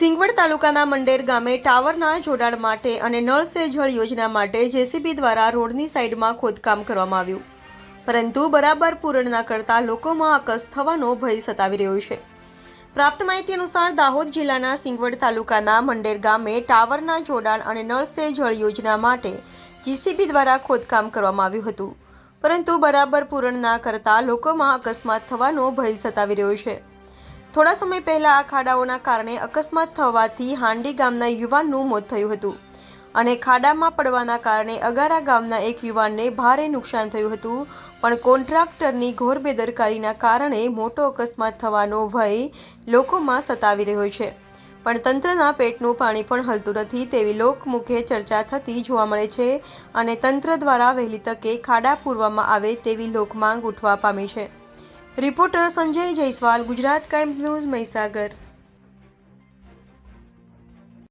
તાલુકાના મંડેર ગામે ટાવરના જોડાણ માટે અને નળ સે જળ યોજના માટે જેસીબી દ્વારા રોડની સાઈડમાં ખોદકામ કરવામાં આવ્યું. પરંતુ બરાબર પૂરણ ના કરતા લોકોમાં અકસ થવાનો ભય સતાવી રહ્યો છે. પ્રાપ્ત માહિતી અનુસાર દાહોદ જિલ્લાના સિંગવડ તાલુકાના મંડેર ગામે ટાવરના જોડાણ અને નળ સે જળ યોજના માટે જીસીબી દ્વારા ખોદકામ કરવામાં આવ્યું હતું. પરંતુ બરાબર પૂરણ ના કરતા લોકોમાં અકસ્માત થવાનો ભય સતાવી રહ્યો છે. થોડા સમય પહેલા આ ખાડાઓના કારણે અકસ્માત થવાથી હાંડી ગામના યુવાનનું મોત થયું હતું. અને ખાડામાં પડવાના કારણે અગારા ગામના એક યુવાનને ભારે નુકસાન થયું હતું. પણ કોન્ટ્રાક્ટરની ઘોર બેદરકારીના કારણે મોટો અકસ્માત થવાનો ભય લોકોમાં સતાવી રહ્યો છે. પણ તંત્રના પેટનું પાણી પણ હલતું નથી તેવી લોકમુખે ચર્ચા થતી જોવા મળે છે અને તંત્ર દ્વારા વહેલી તકે ખાડા પૂરવામાં આવે તેવી લોકમાંગ ઉઠવા પામી છે. Reporter Sanjay Jaiswal Gujarat crime news Mahisagar.